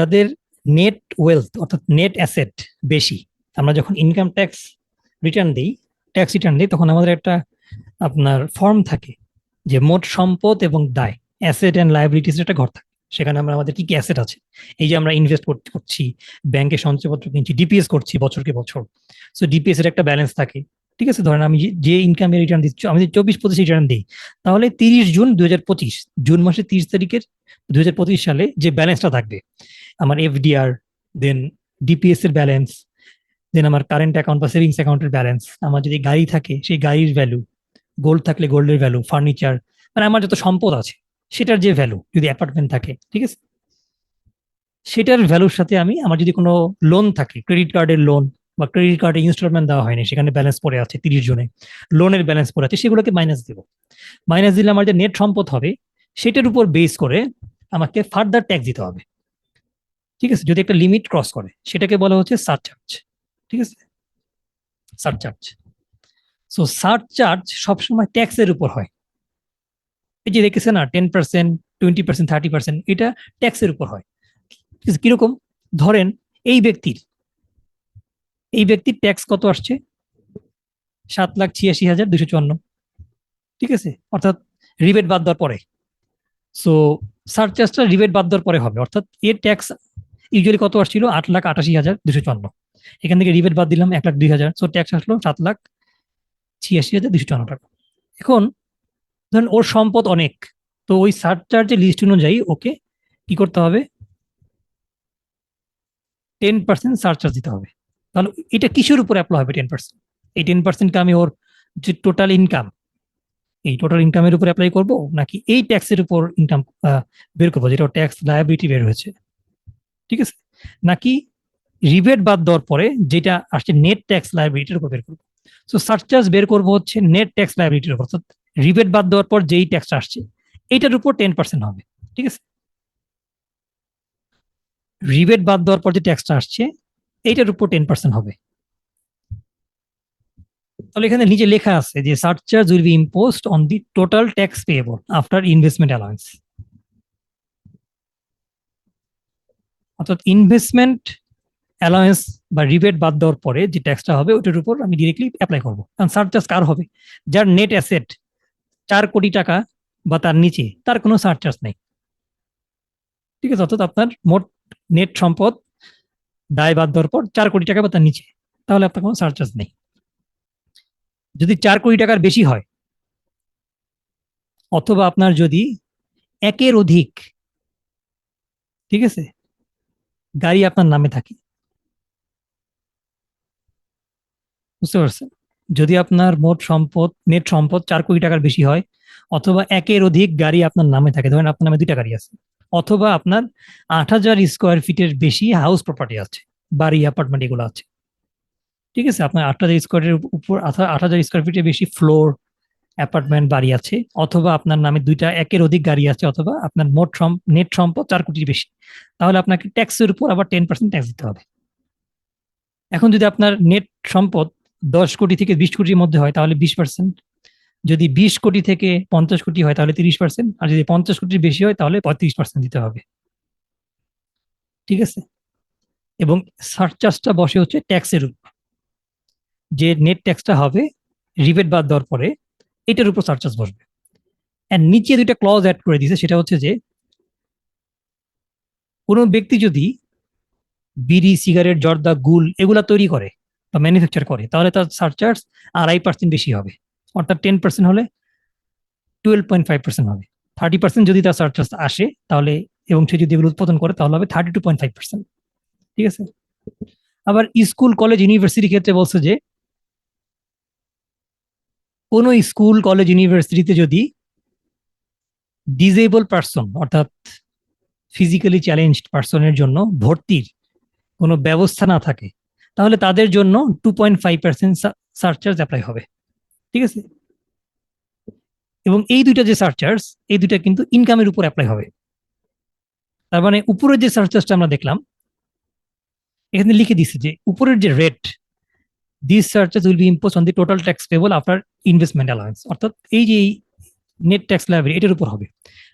যাদের net wealth অর্থাৎ net asset বেশি, আমরা যখন ইনকাম ট্যাক্স রিটার্ন দিই ট্যাক্স রিটার্ন দিই, তখন আমাদের একটা আপনার ফর্ম থাকে যে মোট সম্পদ এবং দায় অ্যাসেট অ্যান্ড লাইবিলিটিস একটা ঘর থাকে। সেখানে আমরা আমাদের কি কি অ্যাসেট আছে? এই যে আমরা ইনভেস্ট করতে করছি ব্যাংকে সঞ্চয়পত্র কিনছি ডিপিএস করছি বছরকে বছর। সো ডিপিএস এর একটা ব্যালেন্স থাকে। ঠিক আছে? ধরেন আমি যে- ইনকামে রিটার্ন দিচ্ছি, আমি চব্বিশ পঁচিশ রিটার্ন দিই, তাহলে তিরিশ জুন পঁচিশ, জুন মাসের তিরিশ তারিখের পঁচিশ সালে যে ব্যালেন্সটা থাকবে আমার F D R then D P S এর ব্যালেন্স দেন আমার কারেন্ট অ্যাকাউন্ট বা সেভিংস অ্যাকাউন্টের ব্যালেন্স আমার যদি গাড়ি থাকে, সেই গাড়ির ভ্যালু গোল্ড থাকলে গোল্ডের ভ্যালু ফার্নিচার মানে আমার যত সম্পদ আছে, সেটার যে ভ্যালু যদি অ্যাপার্টমেন্ট থাকে, ঠিক আছে? সেটার ভ্যালুর সাথে আমি, আমার যদি কোনো লোন থাকে ক্রেডিট কার্ডের লোন বা ক্রেডিট কার্ডে ইনস্টলমেন্ট দেওয়া হয়নি, সেখানে ব্যালেন্স পড়ে আছে তিরিশ জনে লোনের ব্যালেন্স পড়ে আছে, সেগুলোকে মাইনাস দিব। মাইনাস দিলে আমার যে নেট সম্পদ হবে, সেটার উপর বেস করে আমাকে ফার্দার ট্যাক্স দিতে হবে। ঠিক আছে? যদি একটা লিমিট ক্রস করে, সেটাকে বলা হচ্ছে সারচার্জ ঠিক আছে? সারচার্জ সো সারচার্জ সবসময় ট্যাক্সের উপর হয়। এই যে দেখেছে না ten percent twenty percent thirty percent এটা ট্যাক্সের উপর হয়? কীরকম? ধরেন এই ব্যক্তির এই ব্যক্তির ট্যাক্স কত আসছে? সাত লাখ ছিয়াশি হাজার দুশো চুয়ান্ন। ঠিক আছে? অর্থাৎ রিবেট বাদ দেওয়ার পরে। সো সারচার্জটা রিবেট বাদ দেওয়ার পরে হবে। অর্থাৎ এর ট্যাক্স ইউজুয়ালি কত আসছিল? আট লাখ আটাশি হাজার দুশো চুয়ান্ন। এখান থেকে রিবেট বাদ দিলাম এক লাখ দুই হাজার। সো ট্যাক্স আসলো সাত লাখ ছিয়াশি হাজার দুশো চুয়ান্ন টাকা। এখন ধরেন ওর সম্পদ অনেক। তো ওই সারচার্জের লিস্ট অনুযায়ী ওকে কি করতে হবে? টেন পার্সেন্ট সারচার্জ দিতে হবে। তাহলে এটা কিসের উপর অ্যাপ্লাই হবে টেন পার্সেন্ট এই টেন পার্সেন্টকে আমি ওর যে টোটাল ইনকাম এই টোটাল ইনকামের উপর অ্যাপ্লাই করব? নাকি এই ট্যাক্সের উপর ইনকাম বের করব? যেটা ট্যাক্স লায়াবিলিটি বের হয়েছে। ঠিক আছে? নাকি রিবেট বাদ দেওয়ার পরে যেটা আসছে নেট ট্যাক্স লায়াবিলিটির উপর বের করব। সো সারচার্জ বের করব হচ্ছে নেট ট্যাক্স লায়াবিলিটির উপর। অর্থাৎ রিবেট বাদ দেওয়ার পর যেই ট্যাক্সটা আসছে এইটার উপর টেন পার্সেন্ট হবে। ঠিক আছে? রিবেট বাদ দেওয়ার পর যে ট্যাক্সটা আসছে এইটার উপর টেন পার্সেন্ট হবে। তাহলে এখানে নিচে লেখা আছে যে surcharge will be imposed on the total tax payable after investment allowance অর্থাৎ ইনভেস্টমেন্ট অ্যালাউন্স বা রিবেট বাদ দেওয়ার পরে যে ট্যাক্সটা হবে ওটার উপর আমি ডিরেক্টলি অ্যাপ্লাই করব। কারণ সারচার্জ কার হবে? যার নেট অ্যাসেট চার কোটি টাকা বা তার নিচে, তার কোনো সারচার্জ নেই। ঠিক আছে? অর্থাৎ আপনার মোট নেট সম্পদ দায় বাদ দেওয়ার পর চার কোটি টাকা বা তার নিচে, তাহলে আপনার কোনো সারচার্জ নেই। যদি চার কোটি টাকার বেশি হয়, অথবা আপনার যদি একের অধিক, ঠিক আছে? গাড়ি আপনার নামে থাকে। বুঝতে পারছেন? যদি আপনার মোট সম্পদ, নেট সম্পদ চার কোটি টাকার বেশি হয়, অথবা একের অধিক গাড়ি আপনার নামে থাকে, ধরেন আপনার নামে দুইটা গাড়ি আছে, অথবা আপনার আট হাজার স্কোয়ার ফিটের বেশি হাউস প্রপার্টি আছে, বাড়ি অ্যাপার্টমেন্ট এগুলো আছে। ঠিক আছে? আপনার আট হাজার স্কোয়ারের উপর, আট হাজার স্কোয়ার ফিটের বেশি ফ্লোর অ্যাপার্টমেন্ট বাড়ি আছে, অথবা আপনার নামে দুইটা একের অধিক গাড়ি আছে, অথবা আপনার মোট নেট সম্পদ চার কোটির বেশি। তাহলে আপনাকে ট্যাক্সের উপর আবার টেন পার্সেন্ট ট্যাক্স দিতে হবে। এখন যদি আপনার নেট সম্পদ দশ কোটি থেকে বিশ কোটির মধ্যে হয়, তাহলে বিশ পার্সেন্ট যদি বিশ কোটি থেকে পঞ্চাশ কোটি হয়, তাহলে তিরিশ পার্সেন্ট আর যদি পঞ্চাশ কোটির বেশি হয়, তাহলে পঁয়ত্রিশ পার্সেন্ট দিতে হবে। ঠিক আছে? এবং সারচার্জটা বসে হচ্ছে ট্যাক্সের উপর। যে নেট ট্যাক্সটা হবে রিবেট বাদ দেওয়ার পরে এটার উপর সারচার্জ বসবে। আর নিচে দুইটা ক্লজ অ্যাড করে দিয়েছে, সেটা হচ্ছে যে, কোনো ব্যক্তি যদি বিড়ি সিগারেট জর্দা, গুল এগুলা তৈরি করে বা ম্যানুফ্যাকচার করে, তাহলে তার সারচার্জ আড়াই পার্সেন্ট বেশি হবে। অর্থাৎ টেন পার্সেন্ট হলে টুয়েলভ পয়েন্ট ফাইভ পার্সেন্ট হবে। থার্টি পার্সেন্ট যদি তার সারচার্জ আসে, তাহলে এবং সে যদি এগুলো উৎপাদন করে, তাহলে হবে thirty two point five percent ঠিক আছে? আবার স্কুল কলেজ ইউনিভার্সিটির ক্ষেত্রে বলছে যে কোনো স্কুল, কলেজ, ইউনিভার্সিটিতে যদি ডিজেবল পার্সন অর্থাৎ ফিজিক্যালি চ্যালেঞ্জড পার্সনের জন্য ভর্তির কোনো ব্যবস্থা না থাকে, তাহলে তাদের জন্য two point five percent surcharge apply হবে। ঠিক আছে? এবং এই দুইটা যে সারচার্জ এই দুইটা কিন্তু ইনকামের উপর অ্যাপ্লাই হবে। তার মানে উপরের যে সারচার্জটা আমরা দেখলাম, এখানে লিখে দিচ্ছে যে উপরের যে rate this surcharge will be impose on the total tax payable after investment allowance অর্থাৎ এই যে নেট ট্যাক্স লাইব্রেরি এটার উপর হবে।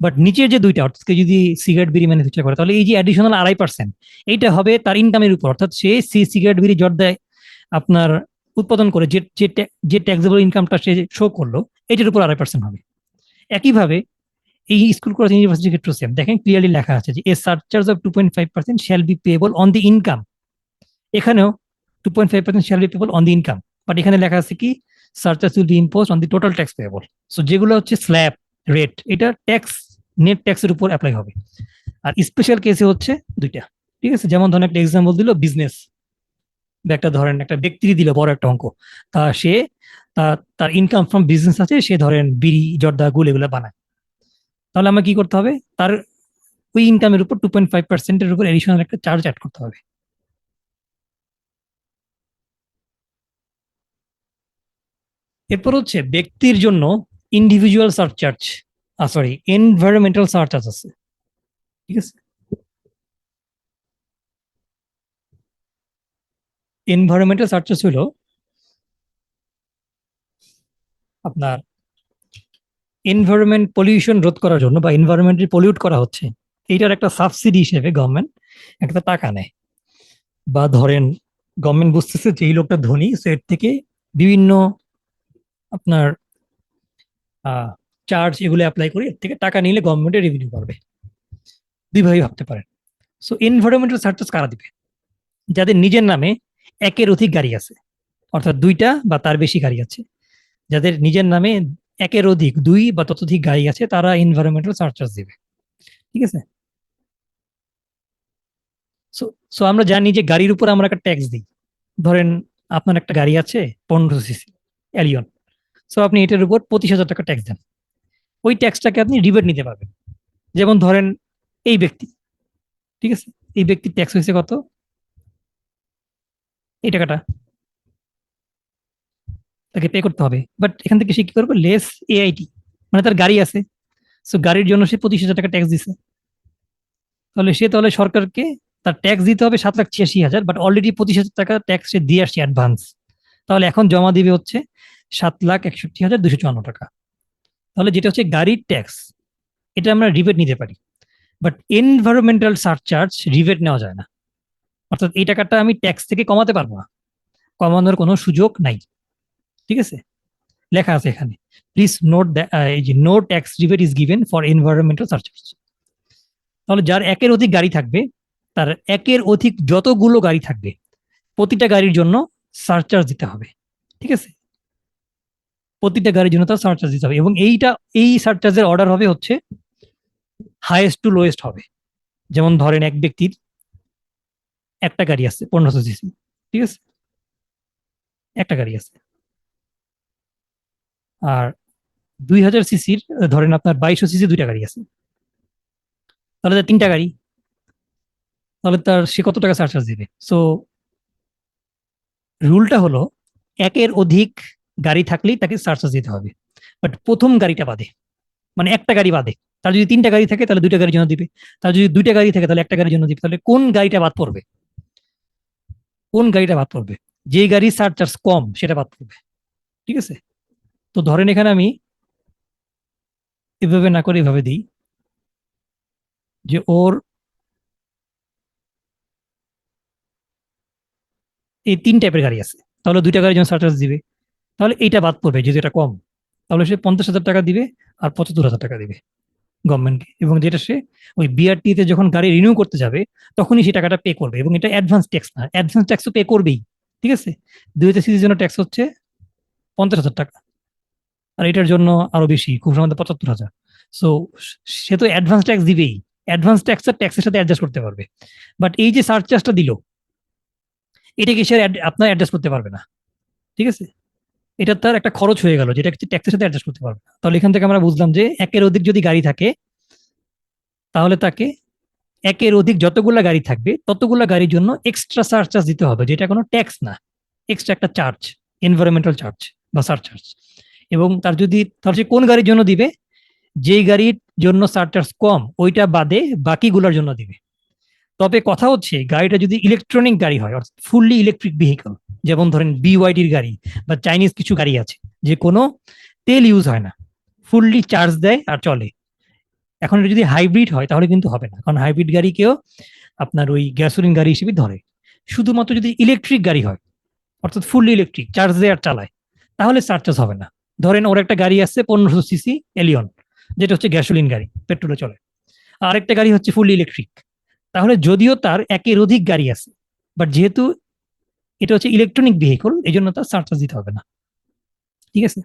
বাট নিচের যে দুইটা, অর্থাৎ যদি সিগারেট বিড়ি ম্যানুফ্যাকচার করে, তাহলে এই যে অ্যাডিশনাল আড়াই পার্সেন্ট এইটা হবে তার ইনকামের উপর। অর্থাৎ সে সি সিগারেট বিড়ি জর্দায় আপনার উৎপাদন করে, যে যে ট্যা- যে ট্যাক্সেবল ইনকামটা সে শো করল, এটার উপর আড়াই পার্সেন্ট হবে। একইভাবে এই স্কুল কলেজ ইউনিভার্সিটি ক্ষেত্রে সেম দেখেন ক্লিয়ারলি লেখা আছে যে a surcharge of two point five percent shall be payable on the income এখানেও two point five percent shall be payable on the income but এখানে লেখা আছে কি? Surcharge will be impose on the total tax payable so যেগুলো হচ্ছে slab rate এটা tax net ট্যাক্সের উপর অ্যাপ্লাই হবে। আর স্পেশাল কেসে হচ্ছে দুইটা। ঠিক আছে? যেমন ধরেন একটা এক্সাম্পল দিল বিজনেস একটা ধরেন একটা ব্যক্তিরই দিল বড় একটা অঙ্ক। তা সে তার ইনকাম ফ্রম বিজনেস আছে, সে ধরেন বিড়ি, জর্দা, গুল এগুলো বানায়। তাহলে আমার কি করতে হবে? তার ওই ইনকামের উপর টু পয়েন্ট ফাইভ পার্সেন্টের উপর এডিশনাল একটা চার্জ অ্যাড করতে হবে। এরপর হচ্ছে ব্যক্তির জন্য individual surcharge sorry environmental surcharge আছে। ঠিক আছে? এনভায়রনমেন্টাল সার্চার্জ হলো আপনার এনভায়রনমেন্ট পলিউশন রোধ করার জন্য বা এনভায়রনমেন্ট পলিউট করা হচ্ছে, এইটার একটা সাবসিডি হিসেবে গভর্নমেন্ট একটা টাকা নেয়। বা ধরেন গভর্নমেন্ট বুঝতেছে যে এই লোকটা ধনী, সো এর থেকে বিভিন্ন আপনার চার্জ এগুলো অ্যাপ্লাই করে এর থেকে টাকা নিলে গভর্নমেন্টের রেভিনিউ বাড়বে। দুইভাবে ভাবতে পারেন। সো এনভায়রনমেন্টাল সার্চার্জ কারা দিবে? যাদের নিজের নামে একের অধিক গাড়ি আছে। অর্থাৎ দুইটা বা তার বেশি গাড়ি আছে। যাদের নিজের নামে একের অধিক, দুই বা ততোধিক গাড়ি আছে, তারা এনভায়রনমেন্টাল সার্চার্জ দিবে। ঠিক আছে? সো সো আমরা জানি যে গাড়ির উপর আমরা একটা ট্যাক্স দিই। ধরেন আপনার একটা গাড়ি আছে, পনেরো সিসি অ্যালিয়ন সো আপনি এটার উপর পঁচিশ হাজার টাকা ট্যাক্স দেন। ওই ট্যাক্সটাকে আপনি রিবেট নিতে পারবেন। যেমন ধরেন এই ব্যক্তি, ঠিক আছে? এই ব্যক্তির ট্যাক্স হয়েছে কত? এই টাকাটা। তাকে পে করতে হবে। বাট এখান থেকে সে কি করবে? লেস এআইটি মানে তার গাড়ি আছে। সো গাড়ির জন্য সে পঁচিশ হাজার টাকা ট্যাক্স দিছে। তাহলে সে তাহলে সরকারকে তার ট্যাক্স দিতে হবে সাত লাখ ছিয়াশি হাজার বাট অলরেডি পঁচিশ হাজার টাকা ট্যাক্স সে দিয়ে আসছে অ্যাডভান্স তাহলে এখন জমা দিবে হচ্ছে সাত লাখ একষট্টি হাজার দুশো চুয়ান্ন টাকা। তাহলে যেটা হচ্ছে গাড়ির ট্যাক্স এটা আমরা রিবেট নিতে পারি। বাট এনভায়রনমেন্টাল সারচার্জ রিবেট নেওয়া যায় না। অর্থাৎ এই টাকাটা আমি ট্যাক্স থেকে কমাতে পারব না। কমানোর কোনো সুযোগ নাই। ঠিক আছে? লেখা আছে এখানে। প্লিজ নোট এই যে no tax rebate is given for environmental surcharge তাহলে যার একের অধিক গাড়ি থাকবে, তার একের অধিক যতগুলো গাড়ি থাকবে, প্রতিটা গাড়ির জন্য সারচার্জ দিতে হবে। ঠিক আছে? প্রতিটা গাড়ির জন্য তার সারচার্জ দিতে হবে এবং এইটা, এই সারচার্জের অর্ডার হবে হচ্ছে হাইয়েস্ট টু লোয়েস্ট হবে। যেমন ধরেন এক ব্যক্তির একটা গাড়ি আছে, পনেরোশো সিসি ঠিক আছে? একটা গাড়ি আছে। আর দুই হাজার সিসির ধরেন আপনার বাইশশো সিসি দুইটা গাড়ি আছে। তাহলে তার তিনটা গাড়ি, তাহলে তার সে কত টাকা সারচার্জ দিবে? সো রুলটা হলো, একের অধিক গাড়ি থাকলেই তাকে সার্চার্জ দিতে হবে। বাট প্রথম গাড়িটা বাদে। মানে একটা গাড়ি বাদে। তার যদি তিনটা গাড়ি থাকে, তাহলে দুইটা গাড়ির জন্য দিবে। তার যদি দুইটা গাড়ি থাকে, তাহলে একটা গাড়ির জন্য দিবে। তাহলে কোন গাড়িটা বাদ পড়বে? কোন গাড়িটা বাদ পড়বে? যে গাড়ি সারচার্জ কম, সেটা বাদ পড়বে। ঠিক আছে? তো ধরেন এখানে আমি এভাবে না করে এভাবে দিই যে ওর এই তিন টাইপের গাড়ি আছে। তাহলে দুইটা গাড়ির জন্য সারচার্জ দিবে। তাহলে এইটা বাদ পড়বে, যদি এটা কম, তাহলে সে পঞ্চাশ হাজার টাকা দিবে আর পঁচাত্তর হাজার টাকা দিবে গভর্নমেন্টকে এবং যেটা সে ওই বিআরটি তে যখন গাড়ি রিনিউ করতে যাবে, তখনই সেই টাকাটা পে করবে। এবং এটা অ্যাডভান্স ট্যাক্স না অ্যাডভান্স ট্যাক্স তো পে করবেই, ঠিক আছে? দুই হাজার সিসির জন্য ট্যাক্স হচ্ছে পঞ্চাশ হাজার টাকা। আর এটার জন্য আরও বেশি, খুব সম্ভবত পঁচাত্তর হাজার। সো সে তো অ্যাডভান্স ট্যাক্স দিবেই। অ্যাডভান্স ট্যাক্স আর ট্যাক্সের সাথে অ্যাডজাস্ট করতে পারবে। বাট এই যে সারচার্জটা দিল, এটাকে সে আপনার অ্যাডজাস্ট করতে পারবে না। ঠিক আছে? এটা তার একটা খরচ হয়ে গেল, যেটা ট্যাক্সের সাথে অ্যাডজাস্ট করতে পারবে তাহলে এখান থেকে আমরা বুঝলাম যে একের অধিক যদি গাড়ি থাকে, তাহলে তাকে একের অধিক যতগুলা গাড়ি থাকবে, ততগুলা গাড়ির জন্য এক্সট্রা সারচার্জ দিতে হবে, যেটা কোনো ট্যাক্স না। এক্সট্রা একটা চার্জ এনভায়রনমেন্টাল চার্জ বা সারচার্জ এবং তার যদি তাহলে সে কোন গাড়ির জন্য দিবে? যেই গাড়ির জন্য সারচার্জ কম, ওইটা বাদে বাকিগুলোর জন্য দিবে। তবে কথা হচ্ছে, গাড়িটা যদি ইলেকট্রনিক গাড়ি হয়, অর্থাৎ ফুললি ইলেকট্রিক ভেহিকল যেমন ধরেন বিওয়াইডির গাড়ি বা চাইনিজ কিছু গাড়ি আছে, যে কোনো তেল ইউজ হয় না। ফুললি চার্জ দেয় আর চলে। এখন যদি হাইব্রিড হয়, তাহলে কিন্তু হবে না। কারণ হাইব্রিড গাড়িকেও আপনার ওই গ্যাসোলিন গাড়ি হিসেবে ধরে। শুধুমাত্র যদি ইলেকট্রিক গাড়ি হয়, অর্থাৎ ফুললি ইলেকট্রিক চার্জ দেয় আর চালায়, তাহলে চার্জ হবে না। ধরেন ওর একটা গাড়ি আছে পনেরোশো সিসি এলিয়ন যেটা হচ্ছে গ্যাসোলিন গাড়ি পেট্রোলে চলে। আর একটা গাড়ি হচ্ছে ফুললি ইলেকট্রিক তাহলে যদিও তার একের অধিক গাড়ি আছে বাট যেহেতু এটা হচ্ছে ইলেকট্রনিক ভেহিকল এই জন্য তার সার্চার্জ দিতে হবে না। ঠিক আছে?